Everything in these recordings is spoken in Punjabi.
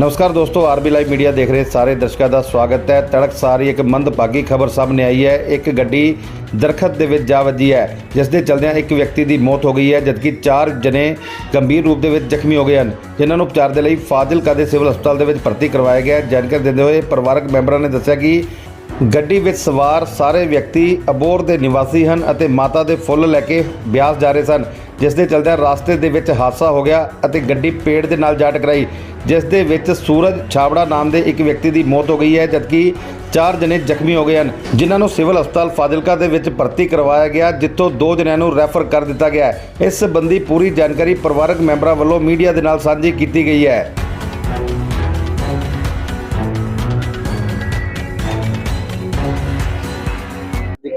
ਨਮਸਕਾਰ ਦੋਸਤੋ, ਆਰਬੀ ਲਾਈਵ ਮੀਡੀਆ ਦੇਖ ਰਹੇ ਸਾਰੇ ਦਰਸ਼ਕਾਂ ਦਾ ਸਵਾਗਤ ਹੈ। ਤੜਕ ਸਾਰੀ ਇੱਕ ਮੰਦਭਾਗੀ ਖਬਰ ਸਾਹਮਣੇ ਆਈ ਹੈ। ਇੱਕ ਗੱਡੀ ਦਰਖਤ ਦੇ ਵਿੱਚ ਜਾ ਵੱਜੀ ਹੈ, ਜਿਸ ਦੇ ਚਲਦਿਆਂ ਇੱਕ ਵਿਅਕਤੀ ਦੀ ਮੌਤ ਹੋ ਗਈ ਹੈ, ਜਦਕਿ ਚਾਰ ਜਣੇ ਗੰਭੀਰ ਰੂਪ ਦੇ ਵਿੱਚ ਜ਼ਖਮੀ ਹੋ ਗਏ ਹਨ। ਜਿਨ੍ਹਾਂ ਨੂੰ ਉਪਚਾਰ ਦੇ ਲਈ ਫਾਜ਼ਿਲਕਾ ਦੇ ਸਿਵਲ ਹਸਪਤਾਲ ਦੇ ਵਿੱਚ ਭਰਤੀ ਕਰਵਾਇਆ ਗਿਆ ਜਾਣਕਾਰੀ ਦਿੰਦੇ ਹੋਏ ਪਰਿਵਾਰਕ ਮੈਂਬਰਾਂ ਨੇ ਦੱਸਿਆ ਕਿ ਗੱਡੀ ਵਿੱਚ ਸਵਾਰ ਸਾਰੇ ਵਿਅਕਤੀ ਅਬੋਰ ਦੇ ਨਿਵਾਸੀ ਹਨ ਅਤੇ ਮਾਤਾ ਦੇ ਫੁੱਲ ਲੈ ਕੇ ਬਿਆਸ ਜਾ ਰਹੇ ਸਨ, ਜਿਸ ਦੇ ਚਲਦਿਆਂ ਰਸਤੇ ਦੇ ਵਿੱਚ ਹਾਦਸਾ ਹੋ ਗਿਆ ਅਤੇ ਗੱਡੀ ਪੇੜ ਦੇ ਨਾਲ ਜਾ ਟਕਰਾਈ, ਜਿਸ ਦੇ ਵਿੱਚ ਸੂਰਜ ਛਾਬੜਾ ਨਾਮ ਦੇ ਇੱਕ ਵਿਅਕਤੀ ਦੀ ਮੌਤ ਹੋ ਗਈ ਹੈ, ਜਦਕਿ ਚਾਰ ਜਣੇ ਜ਼ਖਮੀ ਹੋ ਗਏ ਹਨ। ਜਿਨ੍ਹਾਂ ਨੂੰ ਸਿਵਲ ਹਸਪਤਾਲ ਫਾਜ਼ਿਲਕਾ ਦੇ ਵਿੱਚ ਭਰਤੀ ਕਰਵਾਇਆ ਗਿਆ, ਜਿੱਥੋਂ ਦੋ ਜਣਿਆਂ ਨੂੰ ਰੈਫਰ ਕਰ ਦਿੱਤਾ ਗਿਆ ਹੈ। ਇਸ ਸੰਬੰਧੀ ਪੂਰੀ ਜਾਣਕਾਰੀ ਪਰਿਵਾਰਕ ਮੈਂਬਰਾਂ ਵੱਲੋਂ ਮੀਡੀਆ ਦੇ ਨਾਲ ਸਾਂਝੀ ਕੀਤੀ ਗਈ ਹੈ।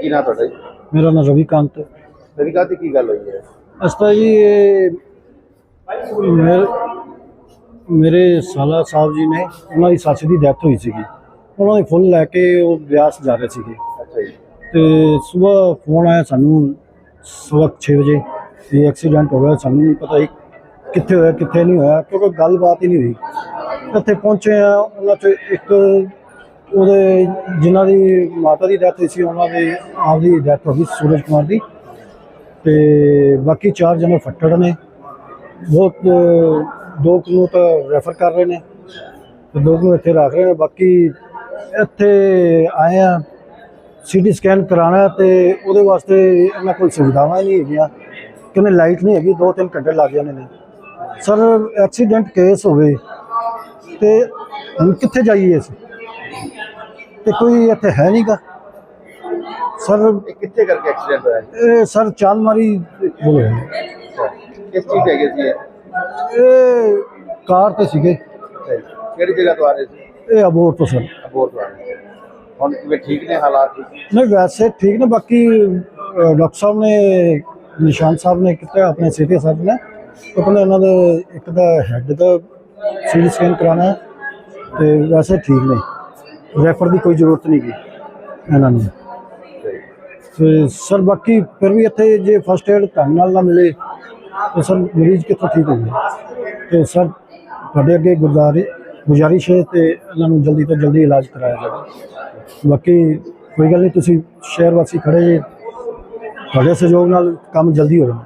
ਕੀ ਨਾ ਤੁਹਾਡਾ ਮੇਰਾ ਨਾਮ ਰਵੀਕਾਂਤ ਹੈ। ਮੇਰੀ ਗੱਲ ਤੇ ਕੀ ਗੱਲ ਹੋਈ ਹੈ? ਅਸਤਾ ਜੀ ਇਹ ਮੇਰੇ ਮੇਰੇ ਸਾਲਾ ਸਾਹਿਬ ਜੀ ਨੇ ਉਹਨਾਂ ਦੀ ਸੱਸ ਦੀ ਡੈਥ ਹੋਈ ਸੀਗੀ। ਉਹਨਾਂ ਦੇ ਫੁੱਲ ਲੈ ਕੇ ਉਹ ਵਿਆਸ ਜਾ ਰਹੇ ਸੀਗੇ। ਅੱਛਾ ਜੀ। ਤੇ ਸਵੇਰ ਫੋਨ ਆਇਆ ਸਾਨੂੰ ਸਵੇਰ 6 ਵਜੇ ਇਹ ਐਕਸੀਡੈਂਟ ਹੋ ਗਿਆ। ਸਾਨੂੰ ਨਹੀਂ ਪਤਾ ਸੀ ਕਿੱਥੇ ਹੋਇਆ ਕਿੱਥੇ ਨਹੀਂ ਹੋਇਆ ਕਿਉਂਕਿ ਗੱਲਬਾਤ ਹੀ ਨਹੀਂ ਹੋਈ। ਇੱਥੇ ਪਹੁੰਚੇ ਆ ਉਹਨਾਂ ਚ ਇੱਕ ਉਹਦੇ ਜਿਨ੍ਹਾਂ ਦੀ ਮਾਤਾ ਦੀ ਡੈਥ ਹੋਈ ਸੀ ਉਹਨਾਂ ਦੇ ਆਪਦੀ ਡੈਥ ਹੋ ਗਈ ਸੂਰਜ ਕੁਮਾਰ ਦੀ। ਤੇ ਬਾਕੀ ਚਾਰ ਜਣੇ ਫੱਟੜ ਨੇ। ਬਹੁਤ ਅਹ, ਦੋ ਨੂੰ ਤਾਂ ਰੈਫਰ ਕਰ ਰਹੇ ਨੇ। ਤੇ ਦੋ ਨੂੰ ਇੱਥੇ ਰੱਖ ਰਹੇ ਨੇ। ਬਾਕੀ ਇੱਥੇ ਆਏ ਆ ਸੀਟੀ ਸਕੈਨ ਕਰਾਉਣਾ ਤੇ ਉਹਦੇ ਵਾਸਤੇ ਇਹਨਾਂ ਕੋਲ ਸੁਵਿਧਾਵਾਂ ਨਹੀਂ ਹੈਗੀਆਂ। ਕਿਉਂਕਿ ਲਾਈਟ ਨਹੀਂ ਹੈਗੀ 2-3 ਘੰਟੇ ਲੱਗ ਜਾਂਦੇ ਨੇ। ਸਰ ਐਕਸੀਡੈਂਟ ਕੇਸ ਹੋਵੇ ਤੇ ਹੁਣ ਕਿੱਥੇ ਜਾਈਏ ਅਸੀਂ? ਤੇ ਕੋਈ ਇੱਥੇ ਹੈ ਨਹੀਂਗਾ ਸਰ ਇਹ ਕਿੱਥੇ ਕਰਕੇ ਐਕਸੀਡੈਂਟ ਹੋਇਆ? ਇਹ ਸਰ ਚਾਲ ਮਾਰੀ ਹੋਇਆ। ਕਿਸ ਚੀਜ਼ ਹੈਗੇ ਸੀ ਇਹ? ਇਹ ਕਾਰ ਤੇ ਸੀਗੇ। ਕਿਹੜੀ ਜਗ੍ਹਾ ਤੋਂ ਆ ਰਹੇ ਸੀ? ਇਹ ਅਬੋਰ ਤੋਂ ਸਰ। ਅਬੋਰ ਤੋਂ ਆ ਰਹੇ ਸੀ। ਹੁਣ ਕਿਵੇਂ ਠੀਕ ਨੇ ਹਾਲਾਤ? ਨਹੀਂ ਵੈਸੇ ਠੀਕ ਨੇ ਬਾਕੀ ਡਾਕਟਰ ਸਾਹਿਬ ਨੇ ਨਿਸ਼ਾਨ ਸਾਹਿਬ ਨੇ ਕੀਤਾ ਆਪਣੇ ਸੀਟੀ ਸਾਹਿਬ ਨੇ। ਉਹ ਕਹਿੰਦੇ ਇਹਨਾਂ ਦੇ ਇੱਕ ਦਾ ਹੈੱਡ ਦਾ ਸੀਟੀ ਸਕੈਨ ਕਰਾਉਣਾ ਹੈ। ਤੇ ਵੈਸੇ ਠੀਕ ਨੇ। ਰੈਫਰ ਦੀ ਕੋਈ ਜ਼ਰੂਰਤ ਨਹੀਂ ਗੀ। ਇਹਨਾਂ ਨੂੰ। ਤੇ ਸਰ, ਬਾਕੀ ਫਿਰ ਵੀ ਇੱਥੇ ਜੇ ਫਸਟ ਏਡ ਢੰਗ ਨਾਲ ਨਾ ਮਿਲੇ, ਤਾਂ ਸਰ ਮਰੀਜ਼ ਕਿੱਥੋਂ ਠੀਕ ਹੋਊਗਾ ਤੇ ਸਰ, ਤੁਹਾਡੇ ਅੱਗੇ ਗੁਜ਼ਾਰਿ ਗੁਜ਼ਾਰਿਸ਼ ਹੈ ਤੇ ਇਹਨਾਂ ਨੂੰ ਜਲਦੀ ਤੋਂ ਜਲਦੀ ਇਲਾਜ ਕਰਾਇਆ ਜਾਵੇ। ਬਾਕੀ ਕੋਈ ਗੱਲ ਨਹੀਂ, ਤੁਸੀਂ ਸ਼ਹਿਰ ਵਾਸੀ ਖੜੇ ਜੇ, ਤੁਹਾਡੇ ਸਹਿਯੋਗ ਨਾਲ ਕੰਮ ਜਲਦੀ ਹੋ ਜਾਣਾ